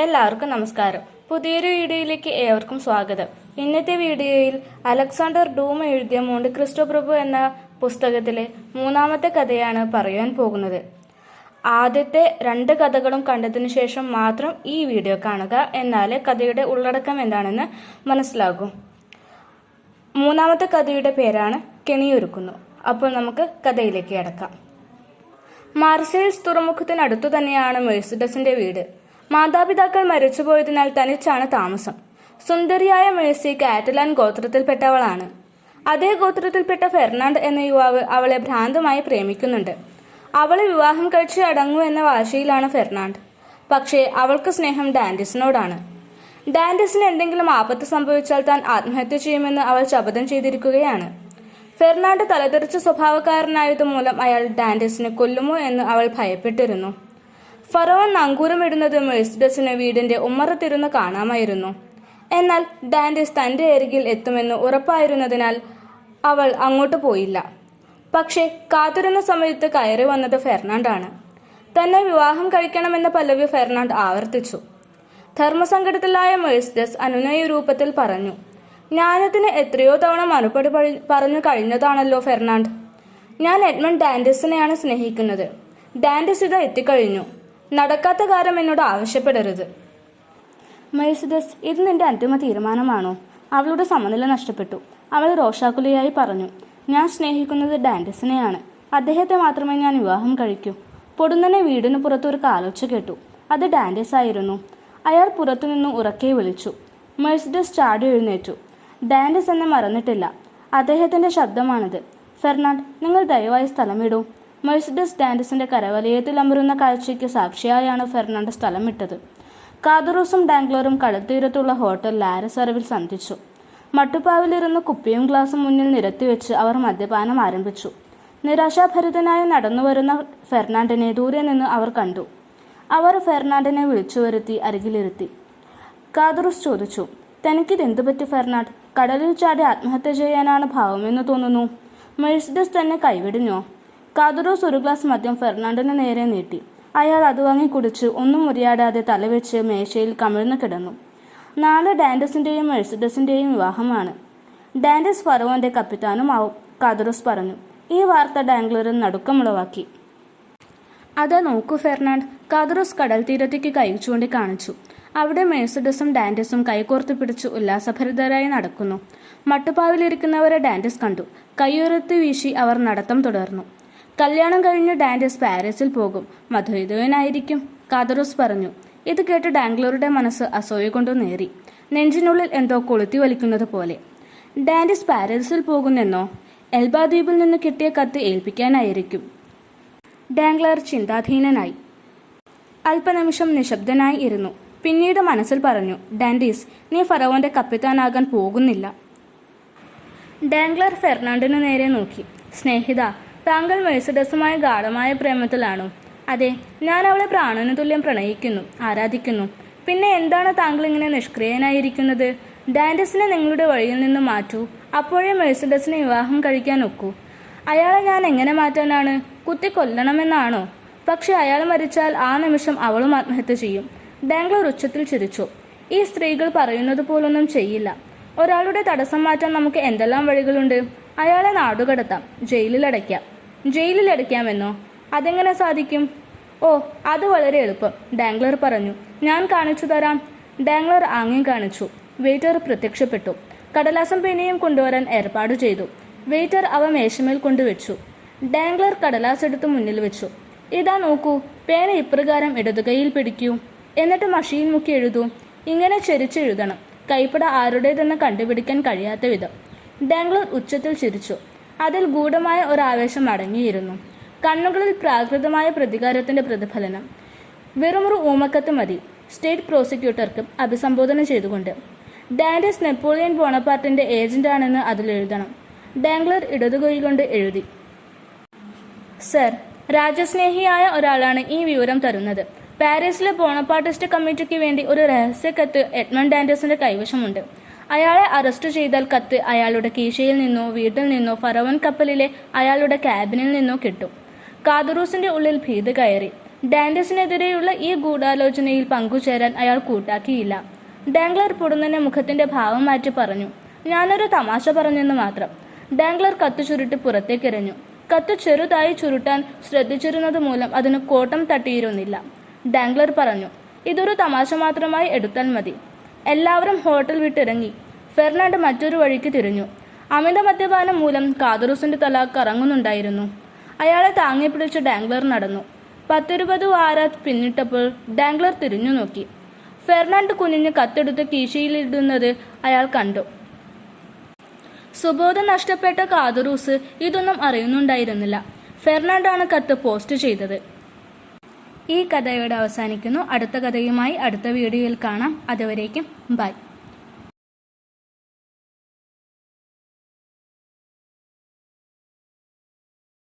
എല്ലാവർക്കും നമസ്കാരം. പുതിയൊരു വീഡിയോയിലേക്ക് ഏവർക്കും സ്വാഗതം. ഇന്നത്തെ വീഡിയോയിൽ അലക്സാണ്ടർ ഡൂമ എഴുതിയ മോണ്ട് ക്രിസ്റ്റോ പ്രഭു എന്ന പുസ്തകത്തിലെ മൂന്നാമത്തെ കഥയാണ് പറയാൻ പോകുന്നത്. ആദ്യത്തെ രണ്ട് കഥകളും കണ്ടതിനു ശേഷം മാത്രം ഈ വീഡിയോ കാണുക എന്നാലേ കഥയുടെ ഉള്ളടക്കം എന്താണെന്ന് മനസ്സിലാകും. മൂന്നാമത്തെ കഥയുടെ പേരാണ് കെണിയൊരുക്കുന്നു. അപ്പോൾ നമുക്ക് കഥയിലേക്ക് കിടക്കാം. മാർസേൽസ് തുറമുഖത്തിനടുത്തു തന്നെയാണ് മേഴ്സിഡസിന്റെ വീട്. മാതാപിതാക്കൾ മരിച്ചുപോയതിനാൽ തനിച്ചാണ് താമസം. സുന്ദരിയായ മേഴ്സി കാറ്റലാൻ ഗോത്രത്തിൽപ്പെട്ടവളാണ്. അതേ ഗോത്രത്തിൽപ്പെട്ട ഫെർണാണ്ട് എന്ന യുവാവ് അവളെ ഭ്രാന്തമായി പ്രേമിക്കുന്നുണ്ട്. അവളെ വിവാഹം കഴിച്ച് അടങ്ങൂ എന്ന വാശിയിലാണ് ഫെർണാണ്ട്. പക്ഷേ അവൾക്ക് സ്നേഹം ഡാൻഡിസിനോടാണ്. ഡാൻഡിസിന് എന്തെങ്കിലും ആപത്ത് സംഭവിച്ചാൽ താൻ ആത്മഹത്യ ചെയ്യുമെന്ന് അവൾ ശപഥം ചെയ്തിരിക്കുകയാണ്. ഫെർണാണ്ട് തലതെറിച്ച സ്വഭാവക്കാരനായതുമൂലം അയാൾ ഡാൻഡിസിനെ കൊല്ലുമോ എന്ന് അവൾ ഭയപ്പെട്ടിരുന്നു. ഫറോൻ നങ്കൂരമിടുന്നത് മെഴ്സിഡസിന് വീടിന്റെ ഉമ്മറത്തിരുന്ന് കാണാമായിരുന്നു. എന്നാൽ ഡാൻഡിസ് തന്റെ അരികിൽ എത്തുമെന്ന് ഉറപ്പായിരുന്നതിനാൽ അവൾ അങ്ങോട്ട് പോയില്ല. പക്ഷേ കാത്തിരുന്ന സമയത്ത് കയറി വന്നത് ഫെർണാണ്ടാണ്. തന്നെ വിവാഹം കഴിക്കണമെന്ന പല്ലവി ഫെർണാണ്ട് ആവർത്തിച്ചു. ധർമ്മസങ്കടത്തിലായ മേഴ്സിഡസ് അനുനയ രൂപത്തിൽ പറഞ്ഞു ജ്ഞാനത്തിന് എത്രയോ തവണ മറുപടി പറഞ്ഞു കഴിഞ്ഞതാണല്ലോ ഫെർണാണ്ട്. ഞാൻ എഡ്മണ്ട് ഡാൻഡിസിനെയാണ് സ്നേഹിക്കുന്നത്. ഡാൻഡിസ് ഇത് എത്തിക്കഴിഞ്ഞു. നടക്കാത്ത കാര്യം എന്നോട് ആവശ്യപ്പെടരുത്. മെഴ്സിഡസ് ഇത് നിന്റെ അന്തിമ തീരുമാനമാണോ? അവളുടെ സമനില നഷ്ടപ്പെട്ടു. അവൾ റോഷാക്കുലിയായി പറഞ്ഞു ഞാൻ സ്നേഹിക്കുന്നത് ഡാൻഡിസിനെയാണ്. അദ്ദേഹത്തെ മാത്രമേ ഞാൻ വിവാഹം കഴിക്കൂ. പൊടുന്നനെ വീടിന് പുറത്ത് ഒരു കാലൊച്ച കേട്ടു. അത് ഡാൻഡിസ് ആയിരുന്നു അയാൾ പുറത്തുനിന്ന് ഉറക്കെ വിളിച്ചു. മേഴ്സിഡസ് ചാടി എഴുന്നേറ്റു. ഡാൻഡിസ് എന്നെ മറന്നിട്ടില്ല. അദ്ദേഹത്തിന്റെ ശബ്ദമാണിത്. ഫെർണാണ്ട് നിങ്ങൾ ദയവായി സ്ഥലം വിടൂ മെഴ്സിഡസ് ഡാൻഡസിന്റെ കരവലയത്തിൽ അമരുന്ന കാഴ്ചയ്ക്ക് സാക്ഷിയായാണ് ഫെർണാണ്ടസ് സ്ഥലം വിട്ടത് കാതറൂസും ഡാംഗ്ലറും കടൽത്തീരത്തുള്ള ഹോട്ടൽ ലാരസ് അറിവിൽ സന്ധിച്ചു. മട്ടുപ്പാവിലിരുന്ന് കുപ്പിയും ഗ്ലാസും മുന്നിൽ നിരത്തിവെച്ച് അവർ മദ്യപാനം ആരംഭിച്ചു. നിരാശാഭരിതനായി നടന്നുവരുന്ന ഫെർണാണ്ടിനെ ദൂരെ നിന്ന് അവർ കണ്ടു. അവർ ഫെർണാണ്ടിനെ വിളിച്ചു വരുത്തി അരികിലിരുത്തി. കാതറൂസ് ചോദിച്ചു തനിക്കിതെന്തു പറ്റി ഫെർണാണ്ട്? കടലിൽ ചാടി ആത്മഹത്യ ചെയ്യാനാണ് ഭാവമെന്ന് തോന്നുന്നു. മെഴ്സിഡസ് തന്നെ കൈവിടിഞ്ഞോ? കാതറോസ് ഒരു ഗ്ലാസ് മദ്യം ഫെർണാണ്ടിന് നേരെ നീട്ടി. അയാൾ അത് വാങ്ങി കുടിച്ച്. ഒന്നും മുറിയാടാതെ തലവെച്ച് മേശയിൽ കമിഴ്ന്നു കിടന്നു. നാളെ ഡാൻഡസിന്റെയും മെഴ്സിഡസിന്റെയും വിവാഹമാണ്. ഡാൻഡസ് ഫറവോന്റെ കപ്പിത്താനുമാവും കാതുറോസ് പറഞ്ഞു. ഈ വാർത്ത ഡാംഗ്ലൂരിൽ നടുക്കമുളവാക്കി. അതാ നോക്കൂ ഫെർണാണ്ട്. കാതുറോസ് കടൽ തീരത്തേക്ക് കൈ ചൂണ്ടി കാണിച്ചു. അവിടെ മേഴ്സിഡസും ഡാൻഡസും കൈകോർത്ത് പിടിച്ച് ഉല്ലാസഭരിതരായി നടക്കുന്നു. മട്ടുപ്പാവിലിരിക്കുന്നവരെ ഡാൻഡസ് കണ്ടു. കയ്യുറത്ത് വീശി അവർ നടത്തം തുടർന്നു. കല്യാണം കഴിഞ്ഞ് ഡാൻഡസ് പാരീസിൽ പോകും. മധുരിതവനായിരിക്കും കാതറോസ് പറഞ്ഞു. ഇത് കേട്ട് ഡാംഗ്ലൂരുടെ മനസ്സ് അസൂയ കൊണ്ട് നേറി. നെഞ്ചിനുള്ളിൽ എന്തോ കൊളുത്തി വലിക്കുന്നത് പോലെ. ഡാൻഡസ് പാരീസിൽ പോകുന്നെന്നോ? എൽബാ ദ്വീപിൽ നിന്ന് കിട്ടിയ കത്ത് ഏൽപ്പിക്കാനായിരിക്കും. ഡാംഗ്ലർ ചിന്താധീനനായി. അല്പനിമിഷം നിശബ്ദനായി ഇരുന്നു. പിന്നീട് മനസ്സിൽ പറഞ്ഞു ഡാൻഡീസ് നീ ഫറവോന്റെ കപ്പിത്താനാകാൻ പോകുന്നില്ല. ഡാംഗ്ലർ ഫെർണാണ്ടിനു നേരെ നോക്കി. സ്നേഹിത താങ്കൾ മേഴ്സിഡസുമായ ഗാഠമായ പ്രേമത്തിലാണോ? അതെ ഞാൻ അവളെ പ്രാണന തുല്യം പ്രണയിക്കുന്നു ആരാധിക്കുന്നു. പിന്നെ എന്താണ് താങ്കൾ ഇങ്ങനെ നിഷ്ക്രിയനായിരിക്കുന്നത്? ഡാൻഡസിനെ നിങ്ങളുടെ വഴിയിൽ നിന്ന് മാറ്റൂ അപ്പോഴേ മെഴ്സിഡസിനെ വിവാഹം കഴിക്കാൻ ഒക്കൂ. അയാളെ ഞാൻ എങ്ങനെ മാറ്റാനാണ്? കുത്തി കൊല്ലണമെന്നാണോ പക്ഷെ അയാൾ മരിച്ചാൽ ആ നിമിഷം അവളും ആത്മഹത്യ ചെയ്യും. ബാംഗ്ലൂർ ഉച്ചത്തിൽ ചിരിച്ചു. ഈ സ്ത്രീകൾ പറയുന്നത് പോലൊന്നും ചെയ്യില്ല. ഒരാളുടെ തടസ്സം മാറ്റാൻ നമുക്ക് എന്തെല്ലാം വഴികളുണ്ട്? അയാളെ നാടുകടത്താം ജയിലിലടയ്ക്കാം. ജയിലിലടയ്ക്കാമെന്നോ അതെങ്ങനെ സാധിക്കും? ഓ അത് വളരെ എളുപ്പം. ഡാംഗ്ലർ പറഞ്ഞു. ഞാൻ കാണിച്ചു തരാം. ഡാംഗ്ലർ ആംഗ്യം കാണിച്ചു. വെയിറ്റർ പ്രത്യക്ഷപ്പെട്ടു. കടലാസം പേനയും കൊണ്ടുവരാൻ ഏർപ്പാട് ചെയ്തു. വെയിറ്റർ അവ മേശമേൽ കൊണ്ടുവച്ചു. ഡാംഗ്ലർ കടലാസ് എടുത്ത് മുന്നിൽ വെച്ചു. ഇതാ നോക്കൂ പേന ഇപ്രകാരം ഇടതുകൈയിൽ പിടിക്കൂ. എന്നിട്ട് മഷീൻ മുക്കി എഴുതൂ. ഇങ്ങനെ ചെരിച്ചെഴുതണം കൈപ്പട ആരുടേതെന്ന് കണ്ടുപിടിക്കാൻ കഴിയാത്ത വിധം. ഡാംഗ്ലർ ഉച്ചത്തിൽ ചിരിച്ചു. അതിൽ ഗൂഢമായ ഒരു ഒരാവേശം അടങ്ങിയിരുന്നു. കണ്ണുകളിൽ പ്രാകൃതമായ പ്രതികാരത്തിന്റെ പ്രതിഫലനം. വെറുമൊരു ഊമക്കത്ത് മതി സ്റ്റേറ്റ് പ്രോസിക്യൂട്ടർക്ക് അഭിസംബോധന ചെയ്തുകൊണ്ട്. ഡാൻഡസ് നെപ്പോളിയൻ ബോണപ്പാർട്ടിന്റെ ഏജന്റാണെന്ന് അതിൽ എഴുതണം. ഡാംഗ്ലർ ഇടതുകൈ കൊണ്ട് എഴുതി. സർ രാജ്യസ്നേഹിയായ ഒരാളാണ് ഈ വിവരം തരുന്നത്. പാരീസിലെ ബോണപ്പാർട്ടിസ്റ്റ് കമ്മിറ്റിക്ക് വേണ്ടി ഒരു രഹസ്യ കത്ത് എഡ്മണ്ട് ഡാൻഡസിന്റെ കൈവശമുണ്ട്. അയാളെ അറസ്റ്റ് ചെയ്താൽ കത്ത് അയാളുടെ കീശയിൽ നിന്നോ വീട്ടിൽ നിന്നോ ഫറവൻ കപ്പലിലെ അയാളുടെ ക്യാബിനിൽ നിന്നോ കിട്ടും. കാതറൂസിന്റെ ഉള്ളിൽ ഭീതി കയറി. ഡാൻഡസിനെതിരെയുള്ള ഈ ഗൂഢാലോചനയിൽ പങ്കുചേരാൻ അയാൾ കൂട്ടാക്കിയില്ല. ഡാംഗ്ലർ പൊടുന്നനെ മുഖത്തിന്റെ ഭാവം മാറ്റി പറഞ്ഞു. ഞാനൊരു തമാശ പറഞ്ഞെന്ന് മാത്രം. ഡാംഗ്ലർ കത്ത് ചുരുട്ടി പുറത്തേക്കെറിഞ്ഞു കത്ത് ചെറുതായി ചുരുട്ടാൻ ശ്രദ്ധിച്ചിരുന്നത് മൂലം അതിന് കോട്ടം തട്ടിയിരുന്നില്ല. ഡാംഗ്ലർ പറഞ്ഞു ഇതൊരു തമാശ മാത്രമായി എടുത്താൽ മതി. എല്ലാവരും ഹോട്ടൽ വിട്ടിറങ്ങി. ഫെർണാണ്ട് മറ്റൊരു വഴിക്ക് തിരിഞ്ഞു. അമിത മദ്യപാനം മൂലം കാതറൂസിന്റെ തല കറങ്ങുന്നുണ്ടായിരുന്നു. അയാളെ താങ്ങിപ്പിടിച്ച് ഡാംഗ്ലർ നടന്നു. പത്തിരുപത് വാര പിന്നിട്ടപ്പോൾ ഡാംഗ്ലർ തിരിഞ്ഞു നോക്കി. ഫെർണാണ്ട് കുനിഞ്ഞ് കത്തെടുത്ത് കീശയിലിടുന്നത് അയാൾ കണ്ടു. സുബോധം നഷ്ടപ്പെട്ട കാതറൂസ് ഇതൊന്നും അറിയുന്നുണ്ടായിരുന്നില്ല. ഫെർണാണ്ടാണ് കത്ത് പോസ്റ്റ് ചെയ്തത്. ഈ കഥയോടെ അവസാനിക്കുന്നു. അടുത്ത കഥയുമായി അടുത്ത വീഡിയോയിൽ കാണാം. അതുവരേക്കും ബൈ.